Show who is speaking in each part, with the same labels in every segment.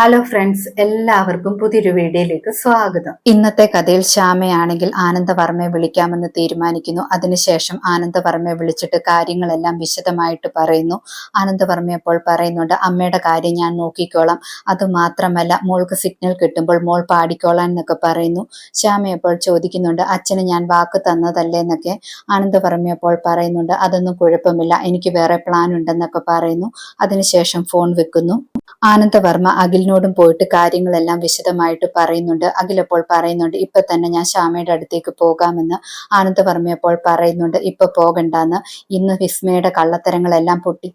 Speaker 1: Hello friends എല്ലാവർക്കും പുതിയൊരു വീഡിയോയിലേക്ക് സ്വാഗതം. ഇന്നത്തെ കഥയിൽ ശ്യാമയാണെങ്കിൽ ആനന്ദവർമ്മയെ വിളിക്കാമെന്ന് തീരുമാനിക്കുന്നു. അതിനുശേഷം ആനന്ദവർമ്മയെ വിളിച്ചിട്ട് കാര്യങ്ങളെല്ലാം വിശദമായിട്ട് പറയുന്നു. ആനന്ദവർമ്മ അപ്പോൾ പറയുന്നുണ്ട് അമ്മയുടെ കാര്യം ഞാൻ നോക്കിക്കോളാം. അത് മാത്രമല്ല മോൾക്ക് സിഗ്നൽ കിട്ടുമ്പോൾ മോൾ പാടിക്കോളാൻ എന്നൊക്കെ പറയുന്നു. ശ്യാമ അപ്പോൾ ചോദിക്കുന്നുണ്ട് അച്ഛന് ഞാൻ വാക്ക് തന്നതല്ലേ എന്നൊക്കെ. ആനന്ദവർമ്മ അപ്പോൾ പറയുന്നുണ്ട് അതൊന്നും കുഴപ്പമില്ല എനിക്ക് വേറെ പ്ലാൻ ഉണ്ടെന്നൊക്കെ പറയുന്നു. അതിനുശേഷം ഫോൺ വെക്കുന്നു. ആനന്ദവർമ്മ അഖിലിനോടും പോയിട്ട് കാര്യങ്ങളെല്ലാം വിശദമായിട്ട് പറയുന്നുണ്ട്. അഖിൽ അപ്പോൾ പറയുന്നുണ്ട് ഇപ്പൊ തന്നെ ഞാൻ ശ്യാമയുടെ അടുത്തേക്ക് പോകാമെന്ന് ആനന്ദവർമ്മ അപ്പോൾ പറയുന്നുണ്ട്. ഇപ്പൊ പോകണ്ടെന്ന്. ഇന്ന് വിസ്മയുടെ കള്ളത്തരങ്ങളെല്ലാം പൊട്ടി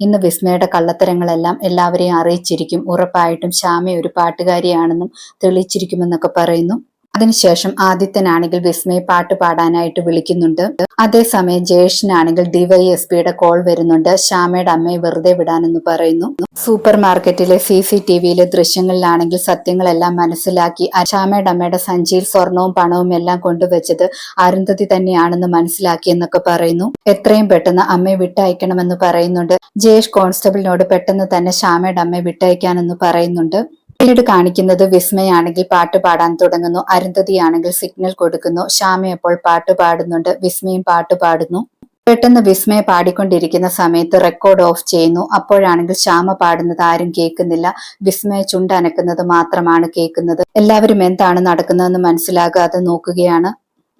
Speaker 1: ഇന്ന് വിസ്മയുടെ കള്ളത്തരങ്ങളെല്ലാം എല്ലാവരെയും അറിയിച്ചിരിക്കും. ഉറപ്പായിട്ടും ശ്യാമ ഒരു പാട്ടുകാരിയാണെന്നും തെളിയിച്ചിരിക്കുമെന്നൊക്കെ പറയുന്നു. അതിനുശേഷം ആദിത്യനാണെങ്കിൽ വിസ്മയെ പാട്ട് പാടാനായിട്ട് വിളിക്കുന്നുണ്ട്. അതേസമയം ജയേഷിനാണെങ്കിൽ ഡിവൈഎസ്പിയുടെ കോൾ വരുന്നുണ്ട്. ശ്യാമയുടെ അമ്മയെ വെറുതെ വിടാനെന്ന് പറയുന്നു. സൂപ്പർ മാർക്കറ്റിലെ സി സി ടി വിയിലെ ദൃശ്യങ്ങളിലാണെങ്കിൽ സത്യങ്ങളെല്ലാം മനസ്സിലാക്കി ശ്യാമയുടെ അമ്മയുടെ സഞ്ചിയിൽ സ്വർണവും പണവും എല്ലാം കൊണ്ടുവച്ചത് അരുന്ധതി തന്നെയാണെന്ന് മനസ്സിലാക്കി എന്നൊക്കെ പറയുന്നു. എത്രയും പെട്ടെന്ന് അമ്മയെ വിട്ടയക്കണമെന്ന് പറയുന്നുണ്ട്. ജയേഷ് കോൺസ്റ്റബിളിനോട് പെട്ടെന്ന് തന്നെ ശ്യാമയുടെ അമ്മയെ വിട്ടയക്കാനെന്ന് പറയുന്നുണ്ട്. പിന്നീട് കാണിക്കുന്നത് വിസ്മയാണെങ്കിൽ പാട്ട് പാടാൻ തുടങ്ങുന്നു. അരുന്ധതിയാണെങ്കിൽ സിഗ്നൽ കൊടുക്കുന്നു. ശ്യാമയപ്പോൾ പാട്ട് പാടുന്നുണ്ട്. വിസ്മയും പാട്ട് പാടുന്നു. പെട്ടെന്ന് വിസ്മയ പാടിക്കൊണ്ടിരിക്കുന്ന സമയത്ത് റെക്കോർഡ് ഓഫ് ചെയ്യുന്നു. അപ്പോഴാണെങ്കിൽ ശ്യാമ പാടുന്നത് ആരും കേൾക്കുന്നില്ല. വിസ്മയ ചുണ്ടനക്കുന്നത് മാത്രമാണ് കേൾക്കുന്നത്. എല്ലാവരും എന്താണ് നടക്കുന്നതെന്ന് മനസ്സിലാകാതെ നോക്കുകയാണ്.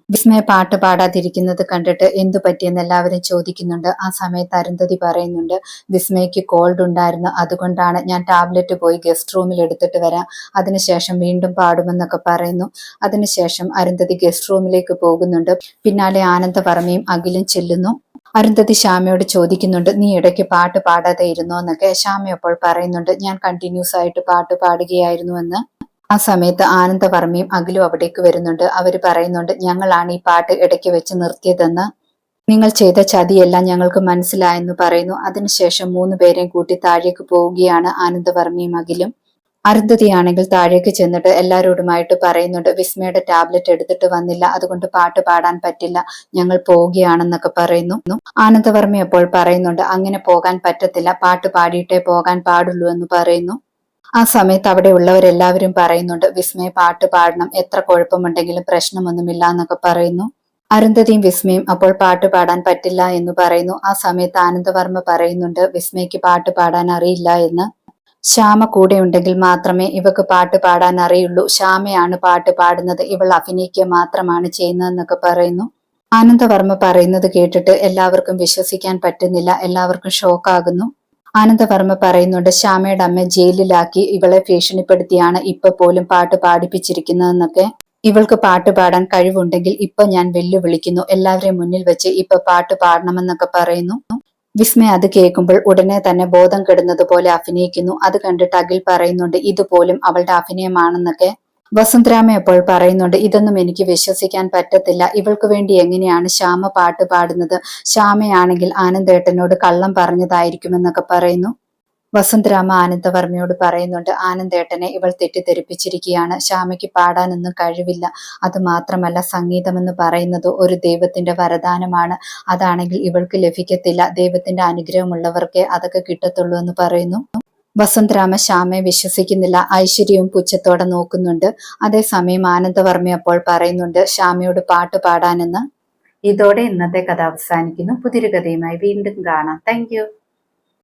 Speaker 1: വിസ്മയ പാട്ട് പാടാതിരിക്കുന്നത് കണ്ടിട്ട് എന്തു പറ്റിയെന്ന് എല്ലാവരും ചോദിക്കുന്നുണ്ട്. ആ സമയത്ത് അരുന്ധതി പറയുന്നുണ്ട് വിസ്മയ്ക്ക് കോൾഡ് ഉണ്ടായിരുന്നു. അതുകൊണ്ടാണ് ഞാൻ ടാബ്ലറ്റ് പോയി ഗസ്റ്റ് റൂമിൽ എടുത്തിട്ട് വരാം. അതിനുശേഷം വീണ്ടും പാടുമെന്നൊക്കെ പറയുന്നു. അതിനുശേഷം അരുന്ധതി ഗസ്റ്റ് റൂമിലേക്ക് പോകുന്നുണ്ട്. പിന്നാലെ ആനന്ദവർമ്മയും അഖിലും ചെല്ലുന്നു. അരുന്ധതി ശ്യാമയോട് ചോദിക്കുന്നുണ്ട് നീ ഇടയ്ക്ക് പാട്ട് പാടാതെ ഇരുന്നോ? എന്നൊക്കെ ശ്യാമ അപ്പോൾ പറയുന്നുണ്ട് ഞാൻ കണ്ടിന്യൂസ് ആയിട്ട് പാട്ട് പാടുകയായിരുന്നു എന്ന്. ആ സമയത്ത് ആനന്ദവർമ്മയും അഖിലും അവിടേക്ക് വരുന്നുണ്ട്. അവർ പറയുന്നുണ്ട് ഞങ്ങളാണ് ഈ പാട്ട് ഇടയ്ക്ക് വെച്ച് നിർത്തിയതെന്ന്. നിങ്ങൾ ചെയ്ത ചതിയെല്ലാം ഞങ്ങൾക്ക് മനസ്സിലായെന്ന് പറയുന്നു. അതിനുശേഷം മൂന്ന് പേരെയും കൂട്ടി താഴേക്ക് പോവുകയാണ് ആനന്ദവർമ്മയും അഖിലും. അരുന്ധതിയാണെങ്കിൽ താഴേക്ക് ചെന്നിട്ട് എല്ലാവരോടുമായിട്ട് പറയുന്നുണ്ട് വിസ്മയുടെ ടാബ്ലറ്റ് എടുത്തിട്ട് വന്നില്ല. അതുകൊണ്ട് പാട്ട് പാടാൻ പറ്റില്ല. ഞങ്ങൾ പോവുകയാണെന്നൊക്കെ പറയുന്നു. ആനന്ദവർമ്മ അപ്പോൾ പറയുന്നുണ്ട് അങ്ങനെ പോകാൻ പറ്റത്തില്ല. പാട്ട് പാടിയിട്ടേ പോകാൻ പാടുള്ളൂ എന്ന് പറയുന്നു. ആ സമയത്ത് അവിടെ ഉള്ളവരെല്ലാവരും പറയുന്നുണ്ട് വിസ്മയ പാട്ട് പാടണം എത്ര കുഴപ്പമുണ്ടെങ്കിലും പ്രശ്നമൊന്നുമില്ല എന്നൊക്കെ പറയുന്നു. അരുന്ധതിയും വിസ്മയും അപ്പോൾ പാട്ട് പാടാൻ പറ്റില്ല എന്ന് പറയുന്നു. ആ സമയത്ത് ആനന്ദവർമ്മ പറയുന്നുണ്ട് വിസ്മയ്ക്ക് പാട്ട് പാടാൻ അറിയില്ല എന്ന്. ശ്യാമ കൂടെ ഉണ്ടെങ്കിൽ മാത്രമേ ഇവക്ക് പാട്ട് പാടാൻ അറിയുള്ളൂ. ശ്യാമയാണ് പാട്ട് പാടുന്നത് ഇവൾ അഭിനയിക്കുക മാത്രമാണ് ചെയ്യുന്നതെന്നൊക്കെ പറയുന്നു. ആനന്ദവർമ്മ പറയുന്നത് കേട്ടിട്ട് എല്ലാവർക്കും വിശ്വസിക്കാൻ പറ്റുന്നില്ല എല്ലാവർക്കും ഷോക്കാകുന്നു. ആനന്ദവർമ്മ പറയുന്നുണ്ട് ശ്യാമയുടെ അമ്മ ജയിലിലാക്കി ഇവളെ ഭീഷണിപ്പെടുത്തിയാണ് ഇപ്പൊ പോലും പാട്ട് പാടിപ്പിച്ചിരിക്കുന്നതെന്നൊക്കെ. ഇവൾക്ക് പാട്ട് പാടാൻ കഴിവുണ്ടെങ്കിൽ ഇപ്പൊ ഞാൻ വെല്ലുവിളിക്കുന്നു. എല്ലാവരെയും മുന്നിൽ വെച്ച് ഇപ്പൊ പാട്ട് പാടണമെന്നൊക്കെ പറയുന്നു. വിസ്മയ അത് കേൾക്കുമ്പോൾ ഉടനെ തന്നെ ബോധം കെടുന്നത് പോലെ അഭിനയിക്കുന്നു. അത് കണ്ടിട്ട് അഖിൽ പറയുന്നുണ്ട് ഇതുപോലും അവളുടെ അഭിനയമാണെന്നൊക്കെ. വസുന്ധരാമ അപ്പോൾ പറയുന്നുണ്ട് ഇതൊന്നും എനിക്ക് വിശ്വസിക്കാൻ പറ്റത്തില്ല. ഇവൾക്ക് വേണ്ടി എങ്ങനെയാണ് ശ്യാമ പാട്ട് പാടുന്നത്? ശ്യാമയാണെങ്കിൽ ആനന്ദേട്ടനോട് കള്ളം പറഞ്ഞതായിരിക്കുമെന്നൊക്കെ പറയുന്നു. വസന്തരാമ ആനന്ദവർമ്മയോട് പറയുന്നുണ്ട് ആനന്ദേട്ടനെ ഇവൾ തെറ്റിദ്ധരിപ്പിച്ചിരിക്കുകയാണ്. ശ്യാമയ്ക്ക് പാടാനൊന്നും കഴിവില്ല. അത് മാത്രമല്ല സംഗീതമെന്ന് പറയുന്നത് ഒരു ദൈവത്തിന്റെ വരദാനമാണ്. അതാണെങ്കിൽ ഇവൾക്ക് ലഭിക്കത്തില്ല. ദൈവത്തിന്റെ അനുഗ്രഹമുള്ളവർക്കേ അതൊക്കെ കിട്ടത്തുള്ളൂ എന്ന് പറയുന്നു. വസന്തരാമ ശ്യാമയെ വിശ്വസിക്കുന്നില്ല. ഐശ്വര്യവും പുച്ഛത്തോടെ നോക്കുന്നുണ്ട്. അതേസമയം ആനന്ദവർമ്മ അപ്പോൾ പറയുന്നുണ്ട് ശ്യാമയോട് പാട്ട് പാടാനെന്ന്. ഇതോടെ ഇന്നത്തെ കഥ അവസാനിക്കുന്നു. പുതിയൊരു കഥയുമായി വീണ്ടും കാണാം. താങ്ക്